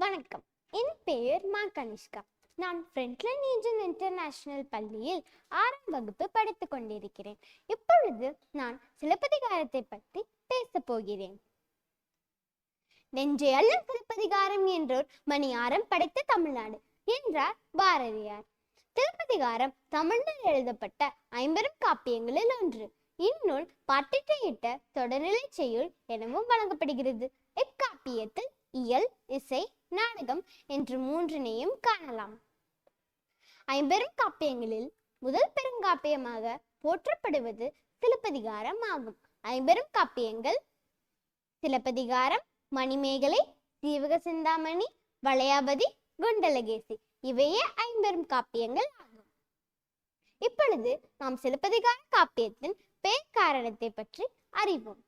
வணக்கம். என் பெயர் மா கனிஷ்கா. நான் ஃப்ரெண்ட்லைன் ஏஜன் இன்டர்நேஷனல் பள்ளியில் ஆறாம் வகுப்பு படித்து கொண்டிருக்கிறேன். இப்பொழுது நான் சிலப்பதிகாரத்தை பற்றி பேசப் போகிறேன். நெஞ்சை அள்ளும் சிலப்பதிகாரம் என்றோர் மணியாரம் படைத்த தமிழ்நாடு என்றார் பாரதியார். சிலப்பதிகாரம் தமிழில் எழுதப்பட்ட ஐம்பெரும் காப்பியங்களில் ஒன்று. இந்நூல் பாட்டிற்றையிட்ட தொடர்நிலை செய்யுள் எனவும் வழங்கப்படுகிறது. இக்காப்பியத்தில் இயல் இசை நாடகம் என்று மூன்றினையும் காணலாம். ஐம்பெரும் காப்பியங்களில் முதல் பெருங்காப்பியமாக போற்றப்படுவது சிலப்பதிகாரம் ஆகும். ஐம்பெரும் காப்பியங்கள் சிலப்பதிகாரம் மணிமேகலை சீவக சிந்தாமணி வளையாபதி குண்டலகேசி இவையே ஐம்பெரும் காப்பியங்கள் ஆகும். இப்பொழுது நாம் சிலப்பதிகார காப்பியத்தின் பெயர் காரணத்தை பற்றி அறிவோம்.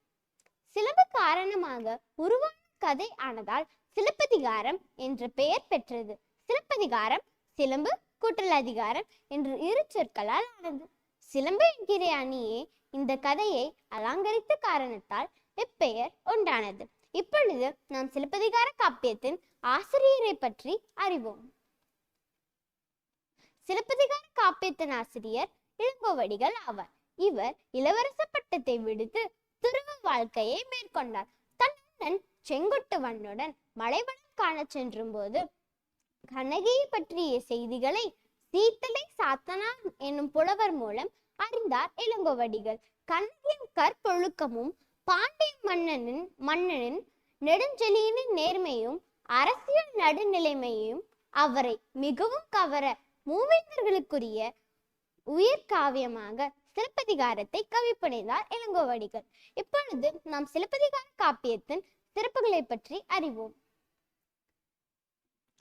சிலம்பு காரணமாக உருவான கதை ஆனதால் சிலப்பதிகாரம் என்று பெயர் பெற்றது. சிலப்பதிகாரம் சிலம்பு கூட்டல் அதிகாரம் என்று இரு சொற்களால் ஆனது. சிலம்பு என்கிற அணியே இந்த கதையை அலங்கரித்த காரணத்தால் இப்பெயர் உண்டானது. இப்பொழுது நாம் சிலப்பதிகார காப்பியத்தின் ஆசிரியரை பற்றி அறிவோம். சிலப்பதிகார காப்பியத்தின் ஆசிரியர் இளங்கோவடிகள் ஆவார். இவர் இளவரச பட்டத்தை விடுத்து துருவ வாழ்க்கையை மேற்கொண்டார். தன்னுடன் செங்குட்டுவனுடன் மலைவனம் காணச் சென்றும் கண்ணகியை பற்றிய செய்திகளை சீத்தலை சாத்தனா என்னும் புலவர் மூலம் அறிந்தார் இளங்கோவடிகள் கண்ணகியின் கற்பொழுக்கமும் பாண்டிய மன்னனின் மன்னனின் நெடுஞ்செழியனின் நேர்மையும் அரசியல் நடுநிலைமையும் அவரை மிகவும் கவர மூவேந்தர்களுக்குரிய உயிர் காவியமாக சிலப்பதிகாரத்தை கவிப்படைந்தார் இளங்கோவடிகள் இப்பொழுது நாம் சிலப்பதிகார காப்பியத்தின் திருப்புகளை பற்றி அறிவோம்.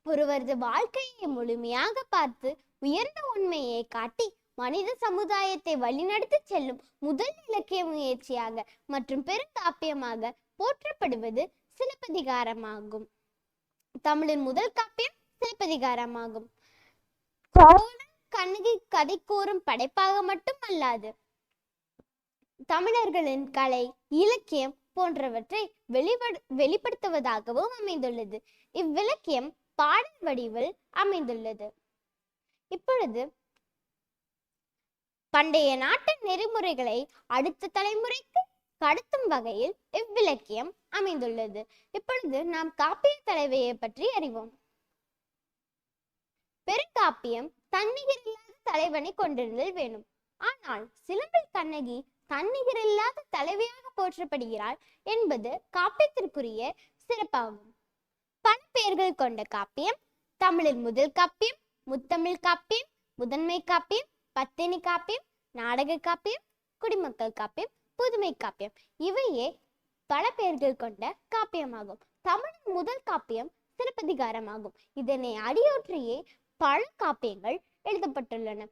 ஒருவரது வாழ்க்கையை முழுமையாக பார்த்து உயர்ந்த உண்மையை காட்டி மனித சமுதாயத்தை வழிநடத்தி செல்லும் முதல் இலக்கிய முயற்சியாக மற்றும் பெருங்காப்பியமாக போற்றப்படுவது சிலப்பதிகாரமாகும். தமிழின் முதல் காப்பியம் சிலப்பதிகாரமாகும். கண்ணகி கதை கூறும் படைப்பாக மட்டும் அல்லாது தமிழர்களின் கலை இலக்கியம் போன்றவற்றை வெளிப்படு வெளிப்படுத்துவதாகவும் அமைந்துள்ளது. இவ்விலக்கியம் பாடல் வடிவில் அமைந்துள்ளது. இப்பொழுது பண்டைய நாட்டு நெறிமுறைகளை அடுத்த தலைமுறைக்கு கடத்தும் வகையில் இவ்விலக்கியம் அமைந்துள்ளது. இப்பொழுது நாம் காப்பிய தலைவையை பற்றி அறிவோம். பெருங்காப்பியம் தன்னிகரில்லாத தலைவனை கொண்டிருந்தல் வேணும். ஆனால் சிலம்பில் கண்ணகி தன்னிகரில்லாத தலைவியாக போற்றப்படுகிறாள் என்பது காப்பியத்திற்குரிய சிறப்பாகும். பல பெயர்கள் கொண்ட காப்பியம் தமிழில் முதல் காப்பியம் முத்தமிழ் காப்பியம் முதன்மை காப்பியம் பத்தினி காப்பியம் நாடக காப்பியம் குடிமக்கள் காப்பியம் புதுமை காப்பியம். இவையே பல பெயர்கள் கொண்ட காப்பியமாகும். தமிழின் முதல் காப்பியம் சிலப்பதிகாரமாகும். இதனை அடியொற்றியே பல காப்பியங்கள் எழுதப்பட்டுள்ளன.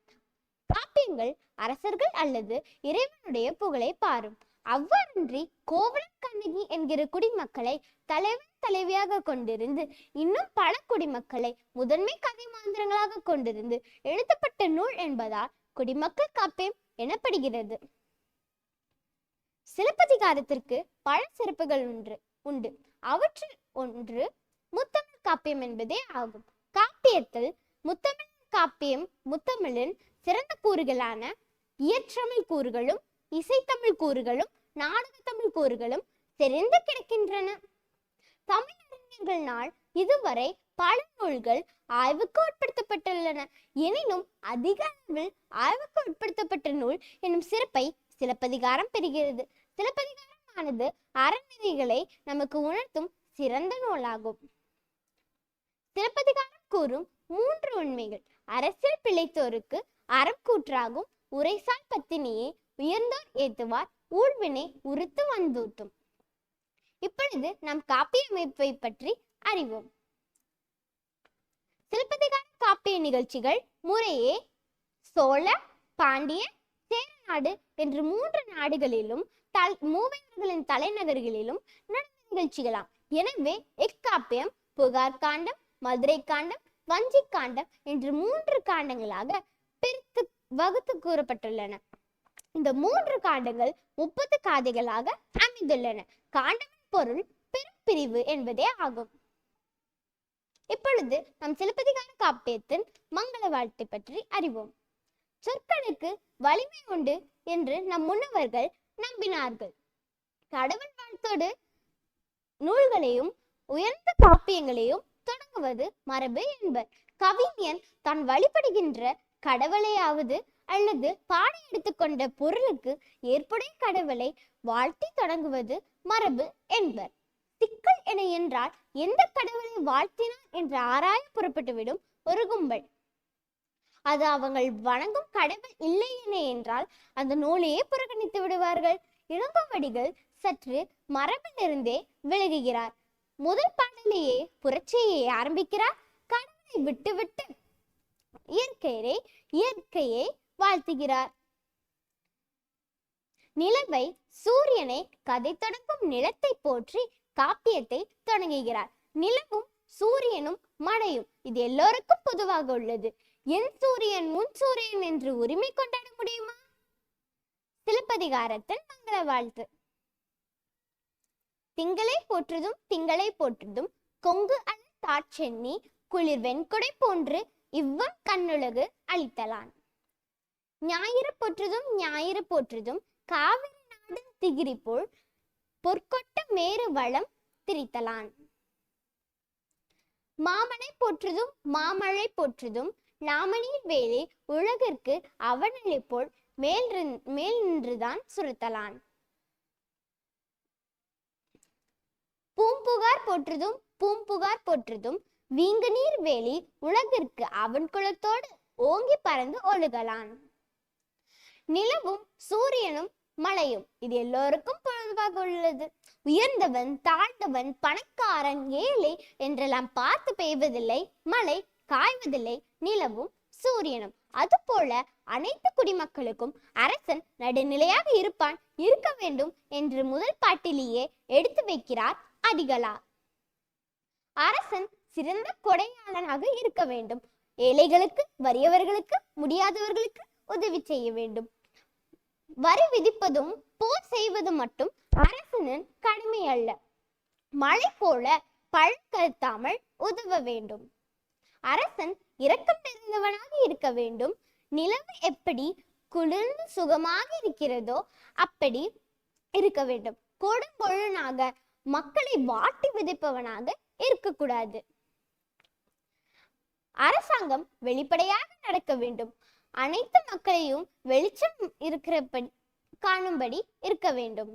காப்பியங்கள் அரசர்கள் அல்லது இறைவனுடைய புகழை பாரும். அவ்வாறின்றி கோவலன் கண்ணகி என்கிற குடிமக்களை தலைவன் தலைவியாக கொண்டிருந்து இன்னும் பல குடிமக்களை முதன்மை கதை மாந்திரங்களாக கொண்டிருந்து எழுதப்பட்ட நூல் என்பதால் குடிமக்கள் காப்பியம் எனப்படுகிறது. சிலப்பதிகாரத்திற்கு பல சிறப்புகள் ஒன்று உண்டு. அவற்றில் ஒன்று முத்தமிழ் காப்பியம் என்பதே ஆகும். காப்பியத்தில் முத்தமிழ் காப்பியம் முத்தமிழின் சிறந்த கூறுகளான இயற்றமிழ் கூறுகளும் இசைத்தமிழ் கூறுகளும் நாடகத்தமிழ் கூறுகளும் தெரிந்து கிடக்கின்றன. தமிழறிஞர்கள் நாள் இதுவரை பல நூல்கள் ஆய்வுக்கு உட்படுத்தப்பட்டுள்ளன. எனினும் அதிக அளவில் ஆய்வுக்கு உட்படுத்தப்பட்ட நூல் என்னும் சிறப்பை சிலப்பதிகாரம் பெறுகிறது. சிலப்பதிகாரமானது அறநெறிகளை நமக்கு உணர்த்தும் சிறந்த நூலாகும். சிலப்பதிகாரம் கூறும் மூன்று உண்மைகள். அரசியல் பிழைத்தோருக்கு அறக்கூற்றாகும் உரைசால் பத்தினியே உயர்ந்தோர் ஏத்துவார் ஊழ்வினை உறுத்து வந்தூட்டும். இப்பொழுது நாம் காப்பிய அமைப்பை பற்றி அறிவோம். சிலப்பதிகார காப்பிய நிகழ்ச்சிகள் முறையே சோழ பாண்டிய சேர நாடு என்று மூன்று நாடுகளிலும் தல் மூவேந்தர்களின் தலைநகர்களிலும் நடந்த நிகழ்ச்சிகளாம். எனவே இக்காப்பியம் புகார் காண்டம் மதுரை காண்டம் வஞ்சி காண்டம் என்று மூன்று காண்டங்களாக பிரித்து வகுத்து கூறப்பட்டுள்ளன. இந்த மூன்று காண்டங்கள் முப்பது காதைகளாக அமைந்துள்ளன. காண்டமின் பொருள் பெரும் பிரிவு என்பதே ஆகும். இப்பொழுது நம் சிலப்பதிகார காப்பியத்தின் மங்கள வாழ்த்தை பற்றி அறிவோம். சொற்களுக்கு வலிமை உண்டு என்று நம் முன்னவர்கள் நம்பினார்கள். கடவுள் வாழ்த்தோடு நூல்களையும் உயர்ந்த காப்பியங்களையும் தொடங்குவது மரபு என்பர். கவிஞன் தான் வழிபடுகின்ற கடவுளையாவது அல்லது பாடி எடுத்துக்கொண்ட பொருளுக்கு ஏற்புடைய கடவுளை வாழ்த்தி தொடங்குவது மரபு என்பர். திக்கல் என என்றால் எந்த கடவுளை வாழ்த்தினார் என்று ஆராய புறப்பட்டுவிடும் ஒரு கும்பல். அது அவங்கள் வணங்கும் கடவுள் இல்லை என என்றால் அந்த நூலையே புறக்கணித்து விடுவார்கள். இளங்கோவடிகள் சற்று மரபிலிருந்தே விலகுகிறார். முதல் பாடலையே புரட்சியை ஆரம்பிக்கிறார். கடவுளை விட்டுவிட்டு இயற்கையை இயற்கையை வாழ்த்துகிறார். நிலவை சூரியனை கதை தொடங்கும் நிலத்தை போற்றி காப்பியத்தை தொடங்குகிறார். நிலவும் சூரியனும் மழையும். இது எல்லோருக்கும் பொதுவாக உள்ளது. என் சூரியன் முன் சூரியன் என்று உரிமை கொண்டாட முடியுமா? சிலப்பதிகாரத்தின் மங்கள வாழ்த்து. திங்களை போற்றுதும் திங்களை போற்றுதும். கொங்கு அண் தாட்சென்னி குளிர் வெண்கொடை போன்று இவ்வம் கண்ணுலகு அளித்தலான். ஞாயிறு போற்றுதும் ஞாயிறு போற்றுதும் காவிரி நாடு திகிரி போல் பொற்கொட்ட மேரு வளம் திரித்தலான். மாமனை போற்றுதும் மாமழை போற்றுதும் நாமநீர் வேலை உலகிற்கு அவனளை போல் மேல் மேல் நின்றுதான் சுருத்தலான். பூம்புகார் போற்றுதும் பூம்புகார் போற்றுதும் வீங்கு நீர் வேலி உலகிற்கு அவன் குலத்தோடு ஓங்கி பறந்து ஒழுகலான் நிலவும் சூரியனும் மலையும் இது எல்லோருக்கும் பொதுவாக உள்ளது. உயர்ந்தவன் தாழ்ந்தவன் பணக்காரன் ஏழை என்றெல்லாம் பார்த்து பெய்வதில்லை. மழை காய்வதில்லை நிலவும் சூரியனும். அதுபோல அனைத்து குடிமக்களுக்கும் அரசன் நடுநிலையாக இருப்பான் இருக்க வேண்டும் என்று முதல் பாட்டிலேயே எடுத்து வைக்கிறார் அடிகளார். அரசன் சிறந்த கொடையாளனாக இருக்க வேண்டும். ஏழைகளுக்கு வறியவர்களுக்கு முடியாதவர்களுக்கு உதவி செய்ய வேண்டும். வரி விதிப்பதும் போர் செய்வது மட்டும் அரசனின் கடமை அல்ல. மழை போல பழக்கருத்தாமல் உதவ வேண்டும். அரசன் இரக்கம் நிறைந்தவனாக இருக்க வேண்டும். நிலவு எப்படி குளிர்ந்து சுகமாக இருக்கிறதோ அப்படி இருக்க வேண்டும். கொடுங்கொழுனாக மக்களை வாட்டி விதைப்பவனாக இருக்கக்கூடாது. அரசாங்கம் வெளிப்படையாக நடக்க வேண்டும். அனைத்து மக்களையும் வெளிச்சம் இருக்கிறபடி காணும்படி இருக்க வேண்டும்.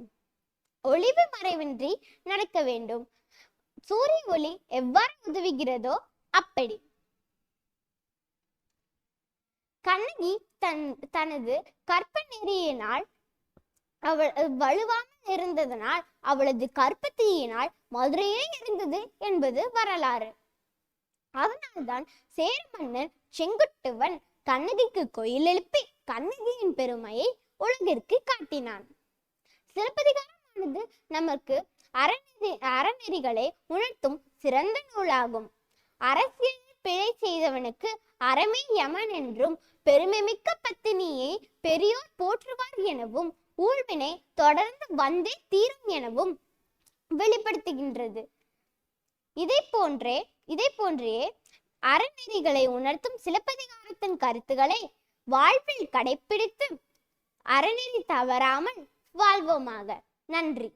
ஒளிவு மறைவின்றி நடக்க வேண்டும். சூரிய ஒளி எவ்வாறு உதவுகிறதோ அப்படி. கண்ணகி தன் தனது கற்ப நெறியினால் அவள் வலுவாமல் இருந்ததனால் அவளது கற்பத்தியினால் மதுரையே இருந்தது என்பது வரலாறு. அதனால்தான் சேர மன்னன் செங்குட்டுவன் கண்ணகிக்கு கோயில் எழுப்பி கண்ணகியின் பெருமையை உலகிற்கு காட்டினான். சிலப்பதிகாரமானது நமக்கு அறநெறி அறநெறிகளை உணர்த்தும் சிறந்த நூலாகும். அரசியலில் பிழை செய்தவனுக்கு அறமே யமன் என்றும் பெருமைமிக்க பத்தினியை பெரியோர் போற்றுவார் எனவும் ஊழ்வினை தொடர்ந்து வந்தே தீரும் எனவும் வெளிப்படுத்துகின்றது. இதை போன்றே இதை போன்றே அறநெறிகளை உணர்த்தும் சிலப்பதிகாரத்தின் கருத்துக்களை வாழ்வில் கடைப்பிடித்து அறநெறி தவறாமல் வாழ்வோமாக. நன்றி.